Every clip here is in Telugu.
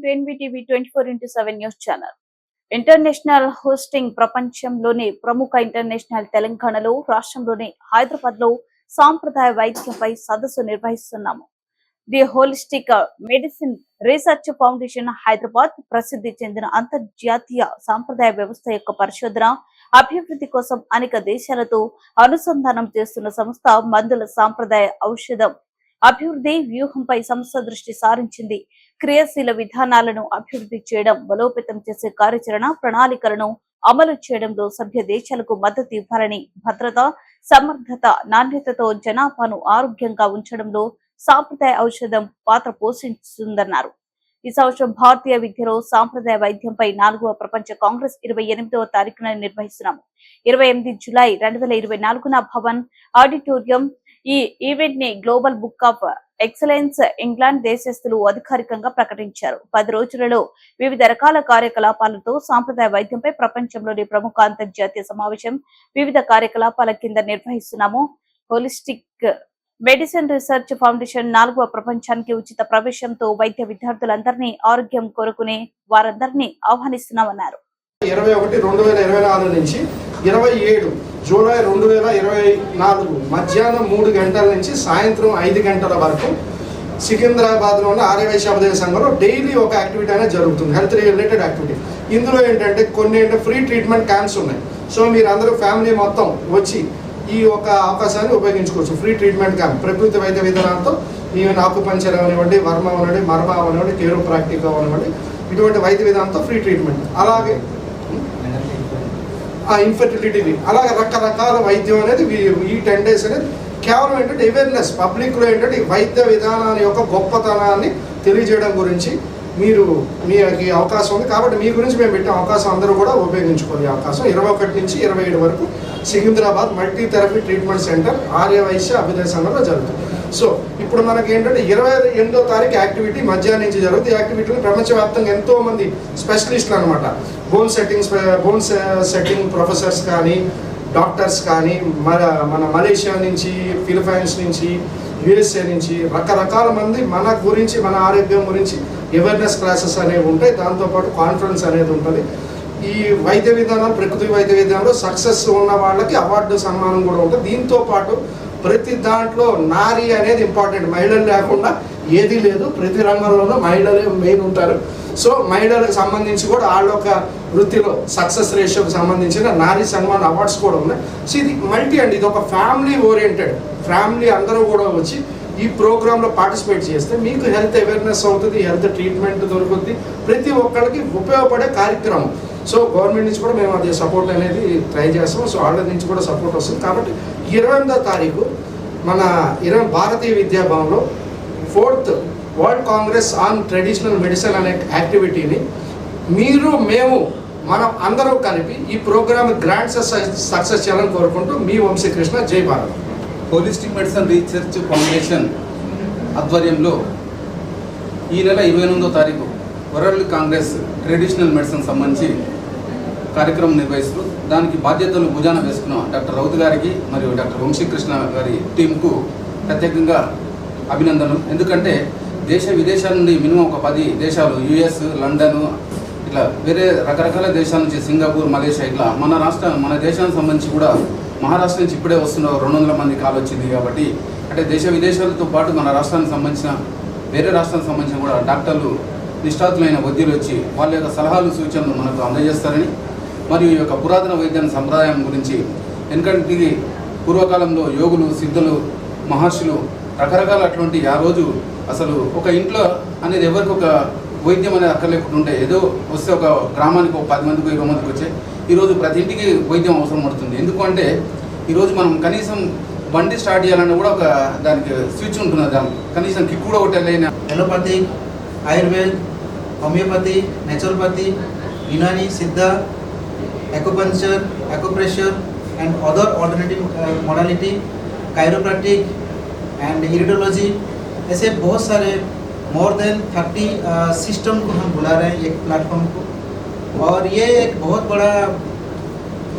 Welcome to NBTV twenty four into seven news channel. International hosting ప్రపంచంలోని ప్రముఖ ఇంటర్నేషనల్ తెలంగాణలో రాష్ట్రంలోని హైదరాబాద్లో సాంప్రదాయ వైద్యంపై సదస్సు నిర్వహిస్తున్నాము. The holistic medicine research foundation Hyderabad ప్రసిద్ధి చెందిన అంతర్జాతీయ సాంప్రదాయ వ్యవస్థ యొక్క పరిశోధన అభివృద్ధి కోసం అనేక దేశాలతో అనుసంధానం చేస్తున్న సంస్థ మందుల సాంప్రదాయ ఔషధం. అభివృద్ధి వ్యూహంపై సంస్థ దృష్టి సారించింది క్రియాశీల విధానాలను అభివృద్ధి చేయడం బలోపేతం చేసే కార్యాచరణ ప్రణాళికలను అమలు చేయడంలో సభ్య దేశాలకు మద్దతు ఇవ్వాలని భద్రత సమర్థత నాణ్యతతో జనాభాను ఆరోగ్యంగా ఉంచడంలో సాంప్రదాయ ఔషధం పాత్ర పోషిస్తుందన్నారు. ఈ సంవత్సరం భారతీయ విద్యలో సాంప్రదాయ వైద్యంపై నాలుగవ ప్రపంచ కాంగ్రెస్ ఇరవై ఎనిమిదవ తారీఖున నిర్వహిస్తున్నాము. ఇరవై ఎనిమిది జులై రెండు వేల ఇరవై నాలుగున భవన్ ఆడిటోరియం ఈ ఈవెంట్ని global book of excellence England దేశస్థులు అధికారికంగా ప్రకటించారు. పది రోజులలో వివిధ రకాల కార్యకలాపాలతో సాంప్రదాయ వైద్యంపై ప్రపంచంలోని ప్రముఖ అంతర్జాతీయ సమావేశం వివిధ కార్యకలాపాల కింద నిర్వహిస్తున్నాము. హోలిస్టిక్ మెడిసిన్ రీసెర్చ్ ఫౌండేషన్ నాలుగవ ప్రపంచానికి ఉచిత ప్రవేశంతో వైద్య విద్యార్థులందరినీ ఆరోగ్యం కోరుకునే వారందరినీ ఆహ్వానిస్తున్నామన్నారు. ఇరవై ఒకటి రెండు వేల ఇరవై నాలుగు నుంచి ఇరవై ఏడు జూలై రెండు వేల ఇరవై నాలుగు మధ్యాహ్నం మూడు గంటల నుంచి సాయంత్రం ఐదు గంటల వరకు సికింద్రాబాద్లో ఉన్న ఆర్యవైశ్య ఉపదేశ సంఘంలో డైలీ ఒక యాక్టివిటీ అనేది జరుగుతుంది. Health related activity. ఇందులో ఏంటంటే కొన్ని ఏంటంటే ఫ్రీ ట్రీట్మెంట్ క్యాంప్స్ ఉన్నాయి. సో మీరు అందరూ ఫ్యామిలీ మొత్తం వచ్చి ఈ ఒక అవకాశాన్ని ఉపయోగించుకోవచ్చు. ఫ్రీ ట్రీట్మెంట్ క్యాంప్ ప్రకృతి వైద్య విధానంతో ఈవెన్ ఆకుపంచర్ అవనివ్వండి వర్మ అవనివ్వండి మర్మ అవనివ్వండి కేరోప్రాక్టిక్ అవనివ్వండి ఇటువంటి వైద్య విధానంతో ఫ్రీ ట్రీట్మెంట్. అలాగే ఆ ఇన్ఫర్టిలిటీని అలాగే రకరకాల వైద్యం అనేది ఈ టెన్ డేస్ అనేది కేవలం ఏంటంటే అవేర్నెస్ పబ్లిక్లో ఏంటంటే ఈ వైద్య విధానాన్ని యొక్క గొప్పతనాన్ని తెలియజేయడం గురించి మీరు మీకు అవకాశం ఉంది. కాబట్టి మీ గురించి మేము పెట్టే అవకాశం అందరూ కూడా ఉపయోగించుకోవాలి అవకాశం. ఇరవై ఒకటి నుంచి ఇరవై ఏడు వరకు Secunderabad multi therapy treatment centre Aryavysya Abhyudaya సంఘంలో జరుగుతుంది. సో ఇప్పుడు మనకి ఏంటంటే ఇరవై ఎనిమిదో తారీఖు యాక్టివిటీ మధ్యాహ్నం నుంచి జరుగుతుంది. ఈ యాక్టివిటీలో ప్రపంచవ్యాప్తంగా ఎంతో మంది స్పెషలిస్టులు అనమాట bone settings bone setting professors కానీ డాక్టర్స్ కానీ మన మన మలేషియా నుంచి ఫిలిపైన్స్ నుంచి యుఎస్ఏ నుంచి రకరకాల మంది మన గురించి మన ఆరోగ్యం గురించి అవేర్నెస్ క్లాసెస్ అనేవి ఉంటాయి. దాంతోపాటు కాన్ఫరెన్స్ అనేది ఉంటుంది. ఈ వైద్య విధానం ప్రకృతి వైద్య విధానంలో సక్సెస్ ఉన్న వాళ్ళకి అవార్డు సన్మానం కూడా ఉంటుంది. దీంతో పాటు ప్రతి దాంట్లో నారి అనేది ఇంపార్టెంట్. మహిళలు లేకుండా ఏదీ లేదు. ప్రతి రంగంలోనూ మహిళలే మెయిన్ ఉంటారు. సో మహిళలకు సంబంధించి కూడా వాళ్ళ ఒక వృత్తిలో సక్సెస్ రేషియోకి సంబంధించిన నారీ సన్మాన్ అవార్డ్స్ కూడా ఉన్నాయి. సో ఇది మల్టీ అండి. ఇది ఒక ఫ్యామిలీ ఓరియంటెడ్. ఫ్యామిలీ అందరూ కూడా వచ్చి ఈ ప్రోగ్రాంలో పార్టిసిపేట్ చేస్తే మీకు హెల్త్ అవేర్నెస్ అవుతుంది హెల్త్ ట్రీట్మెంట్ దొరుకుతుంది. ప్రతి ఒక్కరికి ఉపయోగపడే కార్యక్రమం. సో గవర్నమెంట్ నుంచి కూడా మేము అది సపోర్ట్ అనేది ట్రై చేస్తాం. సో వాళ్ళ నుంచి కూడా సపోర్ట్ వస్తుంది. కాబట్టి ఇరవై ఎనిమిదో తారీఖు మన ఇరవై భారతీయ విద్యాభవన్లో fourth world congress on traditional medicine అనే యాక్టివిటీని మీరు మేము మనం అందరూ కలిపి ఈ ప్రోగ్రామ్ గ్రాండ్ సక్సెస్ చేయాలని కోరుకుంటూ మీ Vamshikrishna Jai Bharat. Holistic medicine research foundation ఆధ్వర్యంలో ఈ నెల ఇరవై ఎనిమిదో తారీఖు వరల్డ్ కాంగ్రెస్ ట్రెడిషనల్ మెడిసిన్ సంబంధించి కార్యక్రమం నిర్వహిస్తూ దానికి బాధ్యతలు భుజాన వేసుకున్న. డాక్టర్ రౌత్ గారికి మరియు డాక్టర్ వంశీకృష్ణ గారి టీంకు ప్రత్యేకంగా అభినందనలు. ఎందుకంటే దేశ విదేశాల నుండి మినిమం ఒక పది దేశాలు యుఎస్ లండన్ ఇట్లా వేరే రకరకాల దేశాల నుంచి సింగపూర్ మలేషియా ఇట్లా మన రాష్ట్ర మన దేశానికి సంబంధించి కూడా మహారాష్ట్ర నుంచి ఇప్పుడే వస్తున్న రెండు వందల మంది కాల్ వచ్చింది కాబట్టి అంటే దేశ విదేశాలతో పాటు మన రాష్ట్రానికి సంబంధించిన వేరే రాష్ట్రానికి సంబంధించిన కూడా డాక్టర్లు నిష్ఠాతులైన వైద్యులు వచ్చి వాళ్ళ యొక్క సలహాలు సూచనలు మనకు అందజేస్తారని మరియు ఈ యొక్క పురాతన వైద్యం సంప్రదాయం గురించి ఎందుకంటే ఇది పూర్వకాలంలో యోగులు సిద్ధులు మహర్షులు రకరకాల అటువంటి ఆ రోజు అసలు ఒక ఇంట్లో అనేది ఎవరికి ఒక వైద్యం అనేది అక్కర్లేకుండా ఉంటే ఏదో వస్తే ఒక గ్రామానికి ఒక పది మందికి ఇరవై మందికి వచ్చే ఈరోజు ప్రతి ఇంటికి వైద్యం అవసరం పడుతుంది. ఎందుకంటే ఈరోజు మనం కనీసం బండి స్టార్ట్ చేయాలన్నా కూడా ఒక దానికి స్విచ్ ఉంటుంది దానికి. కనీసం కిక్ కూడా అయినా allopathy Ayurved homeopathy naturopathy Unani Siddha acupuncture acupressure and other alternative modality chiropractic and iridology ऐसे बहुत सारे मोर देन थर्टी सिस्टम को हम बुला रहे हैं एक प्लेटफॉर्म को। और ये एक बहुत बड़ा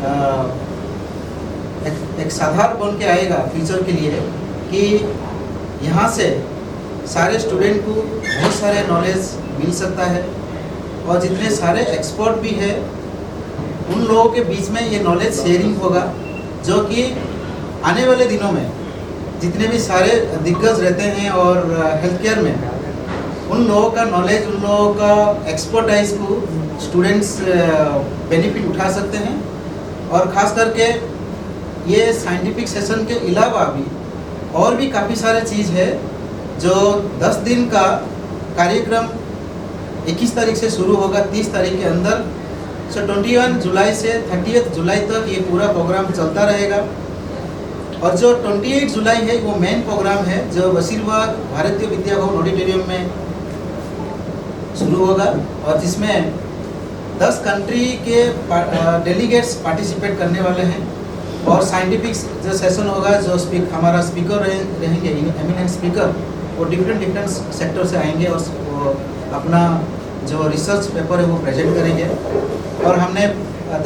अ, एक, एक साधार बन के आएगा फ्यूचर के लिए कि यहाँ से सारे स्टूडेंट को बहुत सारे नॉलेज मिल सकता है। और जितने सारे एक्सपर्ट भी है, उन लोगों के बीच में ये नॉलेज शेयरिंग होगा, जो कि आने वाले दिनों में जितने भी सारे दिग्गज रहते हैं और हेल्थ केयर में, उन लोगों का नॉलेज उन लोगों का एक्सपर्टाइज को स्टूडेंट्स बेनिफिट उठा सकते हैं। और ख़ास करके ये साइंटिफिक सेशन के अलावा भी और भी काफ़ी सारे चीज़ है जो 10 दिन का कार्यक्रम 21 तारीख से शुरू होगा 30 तारीख के अंदर। सो 21 जुलाई से 30 जुलाई तक ये पूरा प्रोग्राम चलता रहेगा। और जो 28 जुलाई है वो मेन प्रोग्राम है जो बशीरबाग भारतीय विद्या भवन ऑडिटोरियम में शुरू होगा। और जिसमें 10 कंट्री के डेलीगेट्स पार्टिसिपेट करने वाले हैं। और साइंटिफिक जो सेशन होगा जो स्पीक हमारा स्पीकर रहे, रहेंगे एमिनेंट स्पीकर वो डिफरेंट डिफरेंट सेक्टर से आएँगे और अपना जो रिसर्च पेपर है वो प्रेजेंट करेंगे। और हमने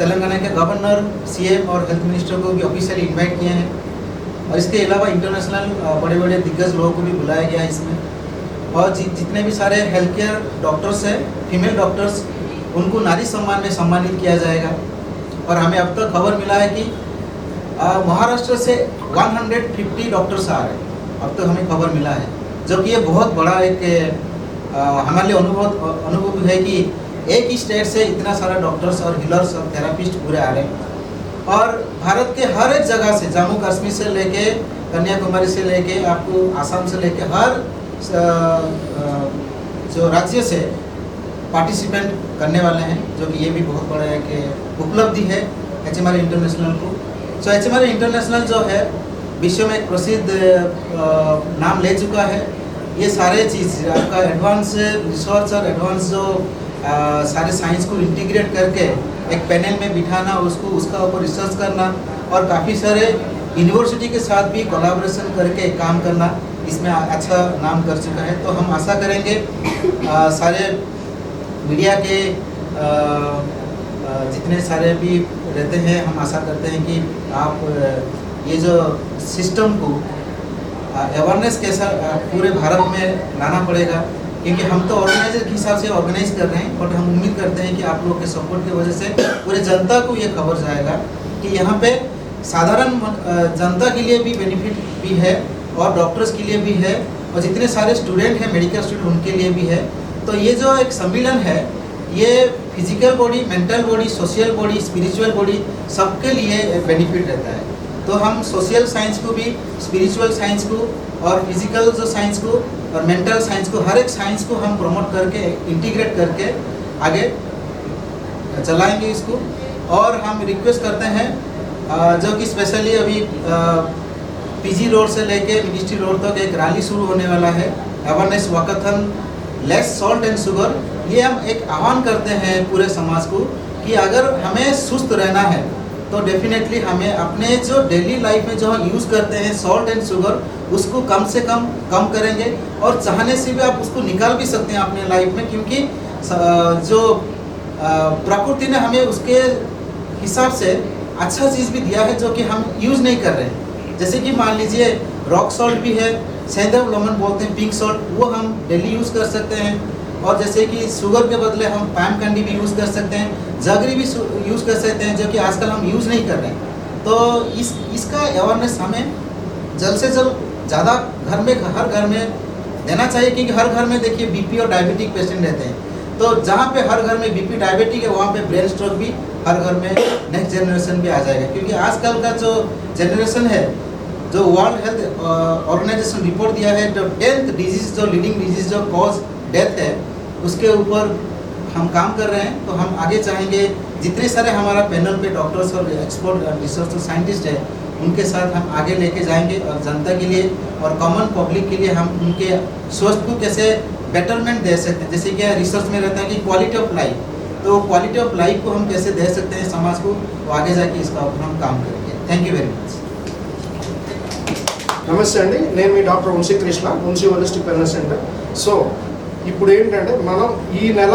तेलंगाना के गवर्नर सीएम और हेल्थ मिनिस्टर को भी ऑफिशियली इनवाइट किए हैं। और इसके अलावा इंटरनेशनल बड़े बड़े दिग्गज लोगों को भी बुलाया गया है इसमें। और जि, जितने भी सारे हेल्थ केयर डॉक्टर्स हैं फीमेल डॉक्टर्स उनको नारी सम्मान में सम्मानित किया जाएगा। और हमें अब तक खबर मिला है कि महाराष्ट्र से 150 डॉक्टर्स आ रहे हैं। अब तक हमें खबर मिला है। जो कि ये बहुत बड़ा एक हमारे लिए अनुभव अनुभव है कि एक ही स्टेट से इतना सारा डॉक्टर्स और हीलर्स और थेरापिस्ट पूरे आ रहे हैं। और भारत के हर एक जगह से, जम्मू कश्मीर से लेके, कन्याकुमारी से लेके, आपको आसाम से लेके हर जो राज्य से पार्टिसिपेंट करने वाले हैं, जो कि ये भी बहुत बड़ा एक उपलब्धि है एच एम इंटरनेशनल को। सो एच एम इंटरनेशनल जो है, विश्व में एक प्रसिद्ध नाम ले चुका है। ये सारे चीज़ आपका एडवांस रिसर्च और एडवांस जो अ, सारे साइंस को इंटीग्रेट करके एक पैनल में बिठाना उसको उसका ऊपर रिसर्च करना और काफ़ी सारे यूनिवर्सिटी के साथ भी कोलाब्रेशन करके काम करना इसमें अच्छा नाम कर चुका है। तो हम आशा करेंगे अ, सारे मीडिया के अ, जितने सारे भी रहते हैं हम आशा करते हैं कि आप ये जो सिस्टम को अवेयरनेस कैसा पूरे भारत में लाना पड़ेगा। क्योंकि हम तो ऑर्गेनाइजर के हिसाब से ऑर्गेनाइज कर रहे हैं बट हम उम्मीद करते हैं कि आप लोग के सपोर्ट की वजह से पूरे जनता को ये खबर जाएगा कि यहाँ पे साधारण जनता के लिए भी बेनिफिट भी है और डॉक्टर्स के लिए भी है और जितने सारे स्टूडेंट हैं मेडिकल स्टूडेंट उनके लिए भी है। तो ये जो एक सम्मेलन है, ये physical body mental body social body spiritual body सबके लिए बेनिफिट रहता है। तो हम सोशल साइंस को भी स्पिरिचुअल साइंस को और फ़िज़िकल जो साइंस को और मेंटल साइंस को, हर एक साइंस को हम प्रमोट करके इंटीग्रेट करके आगे चलाएँगे इसको। और हम रिक्वेस्ट करते हैं जो कि स्पेशली अभी पीजी रोड से लेके मिनिस्ट्री रोड तक एक रैली शुरू होने वाला है। Awareness walkathon less salt and sugar ये हम एक आह्वान करते हैं पूरे समाज को कि अगर हमें सुस्त रहना है तो डेफिनेटली हमें अपने जो डेली लाइफ में जो हम यूज़ करते हैं सॉल्ट एंड शुगर उसको कम से कम कम करेंगे। और चाहने से भी आप उसको निकाल भी सकते हैं अपने लाइफ में, क्योंकि जो प्रकृति ने हमें उसके हिसाब से अच्छा चीज़ भी दिया है जो कि हम यूज़ नहीं कर रहे हैं। जैसे कि मान लीजिए रॉक सॉल्ट भी है सेंधव लेमन बोलते हैं पिंक सॉल्ट वो हम डेली यूज़ कर सकते हैं। और जैसे कि शुगर के बदले हम पैम कैंडी भी यूज़ कर सकते हैं जगरी भी यूज़ कर सकते हैं, जो कि आजकल हम यूज़ नहीं कर रहे हैं। तो इस, इसका अवेयरनेस हमें जल्द से जल्द ज़्यादा घर में, हर घर में देना चाहिए, क्योंकि हर घर में देखिए बीपी और डायबिटिक पेशेंट रहते हैं। तो जहाँ पे हर घर में बीपी डायबिटिक है, वहाँ पे ब्रेन स्ट्रोक भी हर घर में नेक्स्ट जनरेशन भी आ जाएगा। क्योंकि आजकल का जो जनरेशन है, जो वर्ल्ड हेल्थ ऑर्गेनाइजेशन रिपोर्ट दिया है, जो टेंथ डिज़ीज़ जो लीडिंग डिज़ीज़ जो कॉज डेथ है उसके ऊपर हम काम कर रहे हैं तो हम आगे चाहेंगे जितने सारे हमारा पैनल पे डॉक्टर्स और एक्सपर्ट रिसर्च साइंटिस्ट है उनके साथ हम आगे लेके जाएंगे और जनता के लिए और कॉमन पब्लिक के लिए हम उनके स्वास्थ्य को कैसे बेटरमेंट दे सकते हैं जैसे कि रिसर्च में रहता है कि क्वालिटी ऑफ लाइफ तो क्वालिटी ऑफ लाइफ को हम कैसे दे सकते हैं समाज को तो आगे जाके इसका ऊपर हम काम करेंगे थैंक यू वेरी मच నమస్తే అండి నేను మీ doctor Vamsi Krishna Vamsi holistic wellness centre so ఇప్పుడు ఏంటంటే మనం ఈ నెల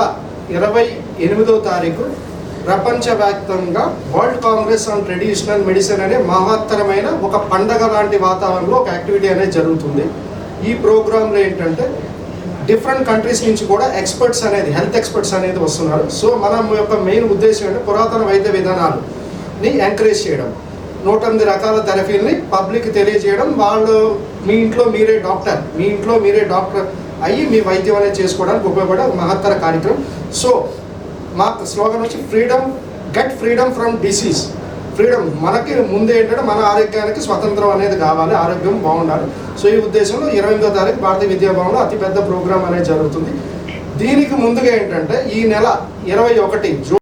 ఇరవై ఎనిమిదో తారీఖు ప్రపంచవ్యాప్తంగా world congress on traditional medicine అనే మహత్తరమైన ఒక పండగ లాంటి వాతావరణంలో ఒక యాక్టివిటీ అనేది జరుగుతుంది. ఈ ప్రోగ్రాంలో ఏంటంటే డిఫరెంట్ కంట్రీస్ నుంచి కూడా ఎక్స్పర్ట్స్ అనేది హెల్త్ ఎక్స్పర్ట్స్ అనేది వస్తున్నారు. సో మనం యొక్క మెయిన్ ఉద్దేశం ఏంటంటే పురాతన వైద్య విధానాలని ఎంకరేజ్ చేయడం నూట ఎనిమిది రకాల థెరపీలని పబ్లిక్ తెలియజేయడం. వాళ్ళు మీ ఇంట్లో మీరే డాక్టర్ మీ ఇంట్లో మీరే డాక్టర్ అయ్యి మీ వైద్యం అనేది చేసుకోవడానికి ఉపయోగపడే మహత్తర కార్యక్రమం. సో మా స్లోగన్ వచ్చి freedom get freedom from disease. Freedom మనకి ముందు ఏంటంటే మన ఆరోగ్యానికి స్వతంత్రం అనేది కావాలి ఆరోగ్యం బాగుండాలి. సో ఈ ఉద్దేశంలో ఇరవై ఎనిమిదో తారీఖు భారతీయ విద్యాభవన్లో అతిపెద్ద ప్రోగ్రామ్ అనేది జరుగుతుంది. దీనికి ముందుగా ఏంటంటే ఈ నెల ఇరవై ఒకటి జూన్